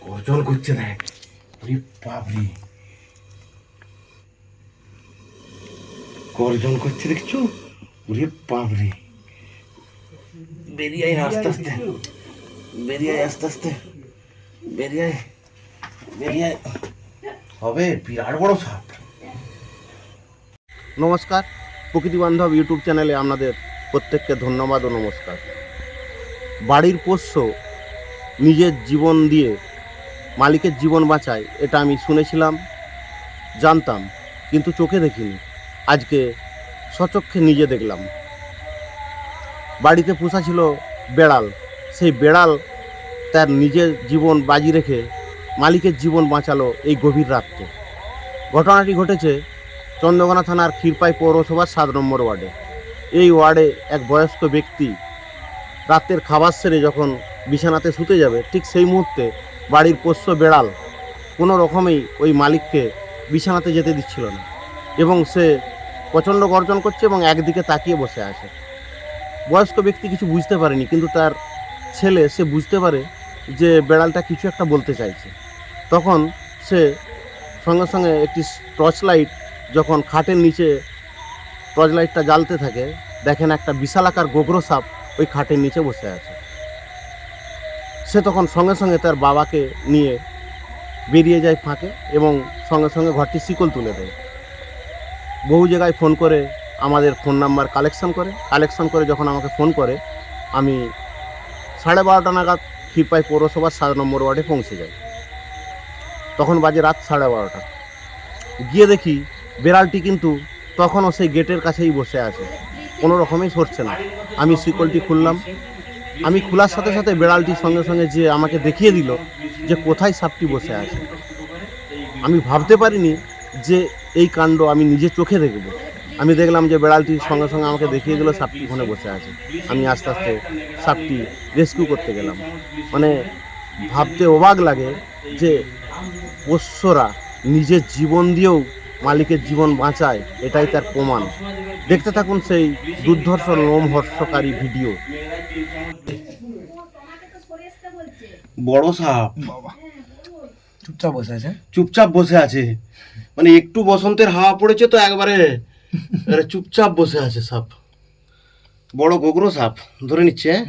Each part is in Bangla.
গর্জন করছে দেখ। ওরে বাবরি গর্জন করছে দেখছ? ওরে বাবরি বেরিয়ে আয় আস্তে আস্তে। বেরিয়ে আয় আস্তে আস্তে। বেরিয়ে আয়। বেরিয়ে আয়। হবে, বিরাট বড় সাপ। নমস্কার। প্রকৃতি বান্ধব ইউটিউব চ্যানেলে আপনাদের প্রত্যেককে ধন্যবাদ ও নমস্কার। বাড়ির পোষ্য নিজের জীবন দিয়ে মালিকের জীবন বাঁচায়, এটা আমি শুনেছিলাম, জানতাম, কিন্তু চোখে দেখিনি। আজকে সচক্ষে নিজে দেখলাম। বাড়িতে পোষা ছিল বেড়াল। সেই বেড়াল তার নিজের জীবন বাজি রেখে মালিকের জীবন বাঁচালো এই গভীর রাত্রে। ঘটনাটি ঘটেছে চন্দ্রকোনা থানার ক্ষীরপাই পৌরসভার সাত নম্বর ওয়ার্ডে। এই ওয়ার্ডে এক বয়স্ক ব্যক্তি রাতের খাবার সেরে যখন বিছানাতে শুতে যাবে, ঠিক সেই মুহূর্তে বাড়ির পোষ্য বেড়াল কোনো রকমেই ওই মালিককে বিছানাতে যেতে দিচ্ছিল না। এবং সে প্রচণ্ড গর্জন করছে এবং একদিকে তাকিয়ে বসে আছে। বয়স্ক ব্যক্তি কিছু বুঝতে পারেনি, কিন্তু তার ছেলে সে বুঝতে পারে যে বেড়ালটা কিছু একটা বলতে চাইছে। তখন সে সঙ্গে সঙ্গে একটি টর্চ লাইট যখন খাটের নিচে টর্চ লাইটটা জ্বালতে থাকে, দেখেন একটা বিশালাকার গোগ্র সাপ ওই খাটের নিচে বসে আছে। সে তখন সঙ্গে সঙ্গে তার বাবাকে নিয়ে বেরিয়ে যায় ফাঁকে এবং সঙ্গে সঙ্গে ঘরটি শিকল তুলে দেয়। বহু জায়গায় ফোন করে আমাদের ফোন নাম্বার কালেকশন করে। কালেকশন করে যখন আমাকে ফোন করে, আমি সাড়ে বারোটা নাগাদ ক্ষীরপাই পৌরসভার সাত নম্বর ওয়ার্ডে পৌঁছে যাই। তখন বাজে রাত সাড়ে বারোটা। গিয়ে দেখি বেড়ালটি কিন্তু তখনও সেই গেটের কাছেই বসে আছে। কোনো রকমেই সরছে না। আমি শিকলটি খুললাম। আমি খোলার সাথে সাথে বেড়ালটির সঙ্গে সঙ্গে যে আমাকে দেখিয়ে দিল যে কোথায় সাপটি বসে আছে। আমি ভাবতে পারিনি যে এই কাণ্ড আমি নিজে চোখে দেখব। আমি দেখলাম যে বেড়ালটির সঙ্গে সঙ্গে আমাকে দেখিয়ে দিল সাপটি ওখানে বসে আছে। আমি আস্তে আস্তে সাপটি রেস্কিউ করতে গেলাম। মানে ভাবতে অবাক লাগে যে পোষ্যরা নিজের জীবন দিয়েও মালিকের জীবন বাঁচায় এটাই তার প্রমাণ। দেখতে থাকুন সেই দুর্ধর্ষ লোমহর্ষকারী ভিডিও। বড় সাপ। বাবা চুপচাপ বসে আছে? চুপচাপ বসে আছে। মানে একটু বসন্তের হাওয়া পড়েছে তো একবারে। চুপচাপ বসে আছে সাপ। বড় গোগ্র সাপ ধরে নিচ্ছে। হ্যাঁ?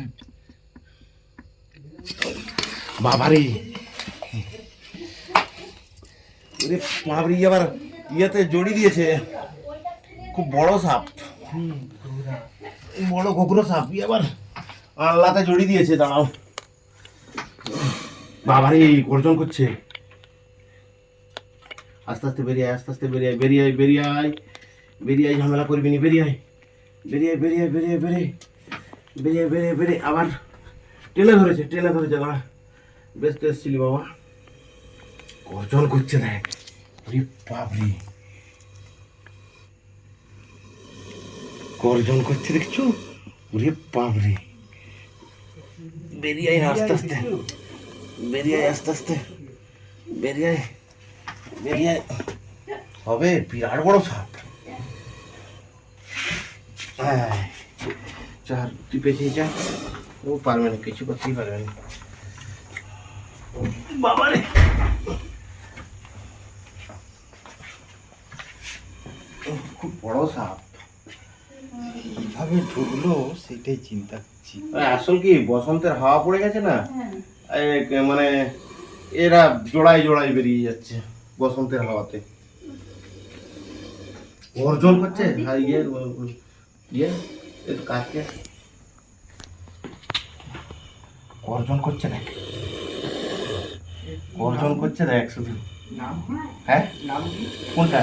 বাবারে বাবারে আবার ইয়েতে জড়ি দিয়েছে। খুব বড় সাপ। বড় গোগ্র সাপ। ই আবার আল্লাতে জড়ি দিয়েছে দাঁড়াও। বাবারে গর্জন করছে। আস্তে আস্তে বেরিয়ে আয় আস্তে আস্তে বেরিয়ে আয় বেরিয়ে আয় বেরিয়ে আয়। বেরিয়ে আয় ঝামেলা করবি নি বেরিয়ে আয়। বেরিয়ে বেরিয়ে বেরিয়ে বেরিয়ে বেরিয়ে বেরিয়ে বেরিয়ে আবার টেনে ধরেছে টেনে ধরেছে দাঁড়া। বেশ তো এসছিলি বাবা। গর্জন করছে দেখ। ওরে বাবরি গর্জন করছে দেখছ ওরে বাবরি বেরিয়ে আয় না আস্তে আস্তে বেরিয়ে আয় আস্তে আস্তে বেরিয়ে আয় বেরিয়ে আয়। হবে বিরাট বড় সাপ আয়, চার তুই পেছিয়ে যা ও পারবে না কিছু করতেই পারবে না বাবা রে খুব বড় সাপ। কীভাবে ঢুকলো সেটাই চিন্তা করছি। আসল কি বসন্তের হাওয়া পড়ে গেছে না? মানে এরা জোড়ায় জোড়ায় বেরিয়ে যাচ্ছে বসন্তের হাওয়াতে। গর্জন করছে? ইয়ে ইয়ে একটু কাছে গর্জন করছে দেখ। গর্জন করছে দেখ শুধু। হ্যাঁ? কোনটা?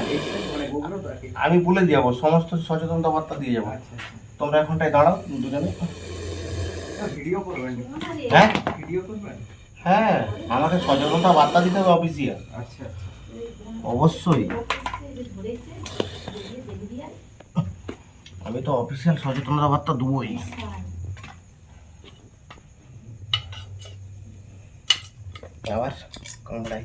আমি বলে দিয়ে যাব সমস্ত সচেতনতা বার্তা দিয়ে যাব। তোমরা এখনটায় দাঁড়াও দুজনে। হ্যাঁ? হ্যাঁ আমাকে সচেতনতা বার্তা দিতে হবে অফিসিয়াল আচ্ছা অবশ্যই। আমি তো অফিসিয়াল সচেতনতা বার্তা দেবই। আবার কামড়াই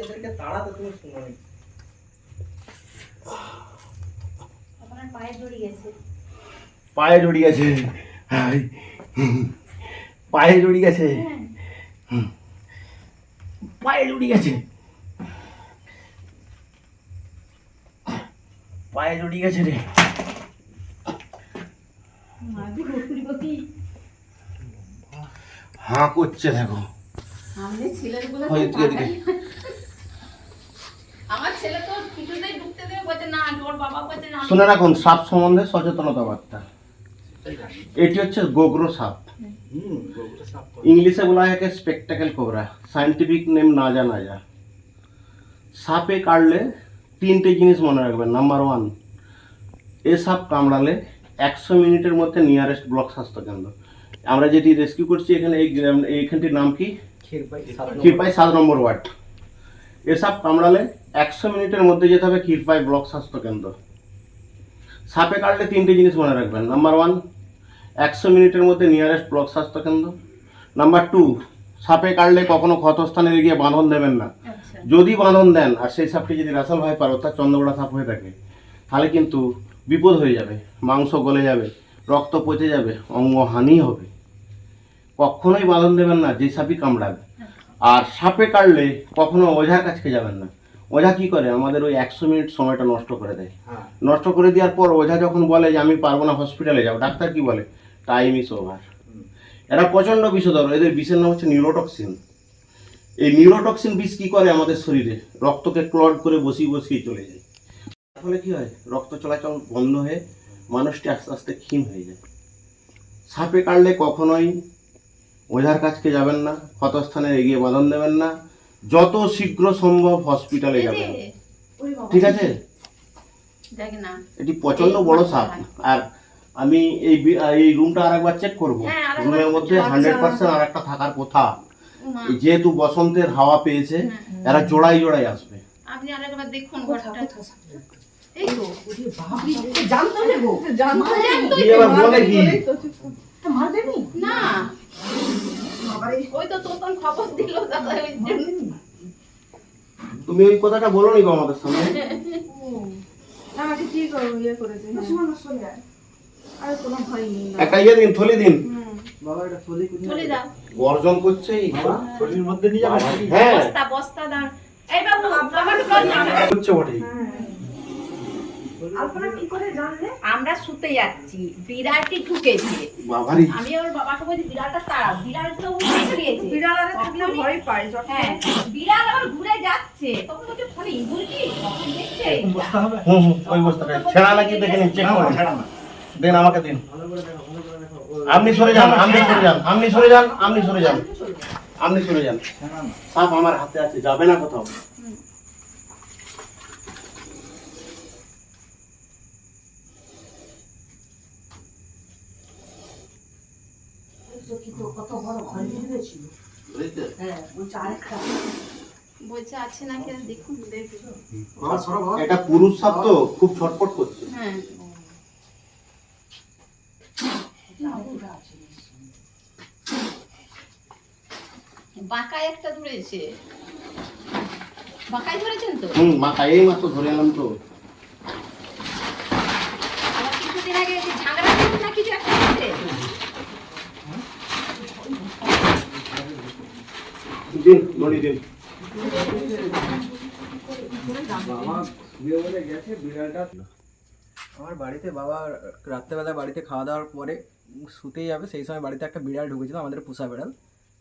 এদেরকে তাড়াতে তুমি পায়ে জড়ি গেছে। পায়ে জড়ি গেছে। পায়ে জড়ি গেছে পায়ে জড়ি গেছে। পায়ে জড়িয়ে গেছে রে। হাঁ করছে দেখো। শুনে রাখুন সাপ সম্বন্ধে সচেতনতা বার্তা এটি হচ্ছে গোগ্রো সাপ। ইংলিশে বলা হয় একে স্পেকটাকেল কোবরা সায়েন্টিফিক নেম না জানা যা। সাপে কাটলে তিনটে জিনিস মনে রাখবেন। নাম্বার ওয়ান এ সাপ কামড়ালে একশো মিনিটের মধ্যে নিয়ারেস্ট ব্লক স্বাস্থ্যকেন্দ্র। আমরা যেটি রেস্কিউ করছি এখানে এই এইখানটির নাম কি? ক্ষীর সাত নম্বর। ক্ষীরপাই সাত নম্বর ওয়ার্ড। এ সাপ কামড়ালে একশো মিনিটের মধ্যে যেতে হবে ক্ষীরপাই ব্লক স্বাস্থ্যকেন্দ্র। সাপে কাটলে তিনটে জিনিস মনে রাখবেন। নাম্বার ওয়ান একশো মিনিটের মধ্যে নিয়ারেস্ট ব্লক স্বাস্থ্যকেন্দ্র। নাম্বার টু সাপে কাটলে কখনো ক্ষতস্থানে গিয়ে বাঁধন দেবেন না। যদি বাঁধন দেন আর সেই সাপটি যদি রাসাল ভাই পার অর্থাৎ চন্দ্রগোড়া সাপ হয়ে থাকে তাহলে কিন্তু বিপদ হয়ে যাবে মাংস গলে যাবে রক্ত পচে যাবে অঙ্গহানি হবে। কখনোই বাঁধন দেবেন না যে সাপই কামড়াবে। আর সাপে কাটলে কখনো ওঝার কাছকে যাবেন না। ওঝা কি করে? আমাদের ওই একশো মিনিট সময়টা নষ্ট করে দেয়। হ্যাঁ। নষ্ট করে দেওয়ার পর ওঝা যখন বলে যে আমি পারব না হসপিটালে যাব ডাক্তার কি বলে? টাইম ইস ওভার এরা প্রচণ্ড বিষধর এদের বিষের নাম হচ্ছে নিউরোটক্সিন এই নিউরোটক্সিন বিষ কি করে আমাদের শরীরে? রক্তকে ক্লড করে বসিয়ে বসিয়ে চলে যায়। ফলে কি হয়? রক্ত চলাচল বন্ধ হয়ে মানুষটি আস্তে আস্তে ক্ষীণ হয়ে যায়। সাপে কাটলে কখনোই ওঝার কাছকে যাবেন না ক্ষতস্থানে এগিয়ে বাঁধন দেবেন না যত শীঘ্র সম্ভব হসপিটালে যাবেন। ঠিক আছে? এটি প্রচণ্ড বড় সাপ। আর আমি এই এই রুমটা আরেকবার চেক করব। হ্যাঁ, রুমের মধ্যে। হান্ড্রেড পার্সেন্ট আর একটা থাকার কথা যেহেতু বসন্তের হাওয়া পেয়েছে। এরা জোড়াই জোড়াই আসবে। আপনি আরেকবার দেখুন ঘরটা। এই তো। জানতো না গো জানতো এবার বলে কি? মারবেনি না। ওই তো তোতন খবর দিল দাদা ওই তুমি ওই কথাটা বলো নি গো আমাদের সামনে আমাকে কি করব ইয়ে করেছে। শোনো না শোনো। আর কোনো ভয় নেই। একটা ইয়ে দিন থলি দিন। বাবা এটা থলি কোথায় চলে দাও। গর্জন করছে এই থলির মধ্যে নিয়ে যাবে হ্যাঁ। বস্তা বস্তা দাও। এই বাবু আমার ফোন নাও। করছে বটে আলপনা কি করে জানলে? আমরা শুতে যাচ্ছি। বিড়ালটি ঢুকেছে। আমি ওর বাবাকে বলছি বিড়ালটা তাড়া বিড়াল তো উঠে বিড়াল আরে থাকলে ভয় পায় হ্যাঁ বিড়াল আবার ঘুরে যাচ্ছে। তখন বলছে ফোনে তখন দেখছে বস্তা হবে? হুম হুম ওই বস্তাটা। ছেঁড়া নাকি দেখে নিন চেক করুন। ছাড়া না। দেন আমাকে দিন। ভালো করে দেখো। আপনি সরে যান আপনি সরে যান আপনি সরে যান আপনি সরে যান। আপনি সরে যান। সাপ আমার হাতে আছে যাবে না কোথাও। কত বড় ঘর ঢুকেছিল হ্যাঁ বলছে আরেকটা বলছে আছে নাকি দেখুন। এটা পুরুষ সাপ তো খুব ছটপট করছে। হ্যাঁ আরেকটা আছে বাঁকায় একটা ধরেছে বাঁকায় ধরেছেন তো? হুম মাথা এই মাত্র ধরে এলাম তো। আবার কিছুদিন আগে যে ঝাগড়া না কিছু একটা হয়েছে দিন দড়ি দিন। বলে গেছে বিড়ালটা। আমার বাড়িতে বাবা রাত্রেবেলা বাড়িতে খাওয়া দাওয়ার পরে শুতেই যাবে সেই সময় বাড়িতে একটা বিড়াল ঢুকেছিল আমাদের পোষা বিড়াল।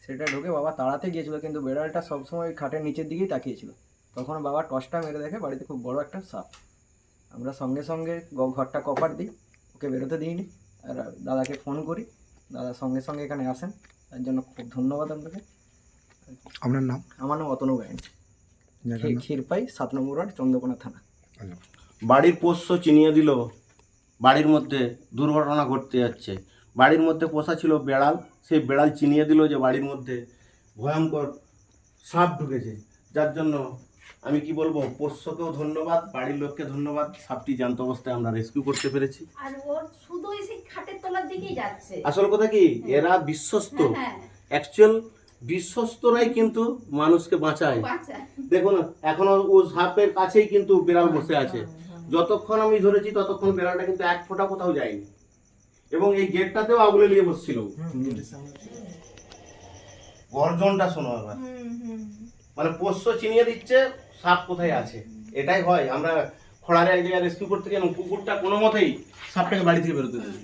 সেটা ঢুকে বাবা তাড়াতে গিয়েছিল কিন্তু বিড়ালটা সবসময় ওই খাটের নিচের দিকেই তাকিয়েছিল। তখন বাবা টসটা মেরে দেখে বাড়িতে খুব বড় একটা সাপ। আমরা সঙ্গে সঙ্গে ঘরটা কপার দিই ওকে বেরোতে দিইনি। আর দাদাকে ফোন করি দাদা সঙ্গে সঙ্গে এখানে আসেন। তার জন্য খুব ধন্যবাদ আপনাকে। আপনার নাম? আমার নাম অতনু গায়েন ক্ষীরপাই সাত নম্বর ওয়ার্ড চন্দ্রকোনা থানা। বাড়ির পোষ্য চিনিয়ে দিল। বাড়ির মধ্যে দুর্ঘটনা ঘটতে যাচ্ছে। বাড়ির মধ্যে পোষা ছিল বেড়াল সেই বেড়াল চিনিয়ে দিল যে বাড়ির মধ্যে ভয়ঙ্কর সাপ ঢুকেছে। যার জন্য আমি কি বলব পোষ্যকেও ধন্যবাদ বাড়ির লোককে ধন্যবাদ। সাপটি জ্যান্ত অবস্থায় আমরা রেস্কিউ করতে পেরেছি। আর ওর শুধু সেই খাটের তলার দিকেই যাচ্ছে। আসল কথা কি? এরা বিশ্বস্ত। হ্যাঁ অ্যাকচুয়াল বিশ্বস্তরাই কিন্তু মানুষকে বাঁচায়। দেখুন এখনও ও সাপের কাছেই কিন্তু বিড়াল বসে আছে। যতক্ষণ আমি ধরেছি ততক্ষণ বিড়ালটা কিন্তু এক ফোঁটা কোথাও যায়নি। এবং এই গেটটাতেও আগুলে নিয়ে বসছিল গর্জনটা শোনো আবার মানে পোষ্য চিনিয়ে দিচ্ছে সাপ কোথায় আছে? এটাই হয়। আমরা খড়ারে এক জায়গায় রেস্কিউ করতে গেলাম কুকুরটা কোনো মতেই সাপটাকে বাড়ি থেকে বেরোতে দেয়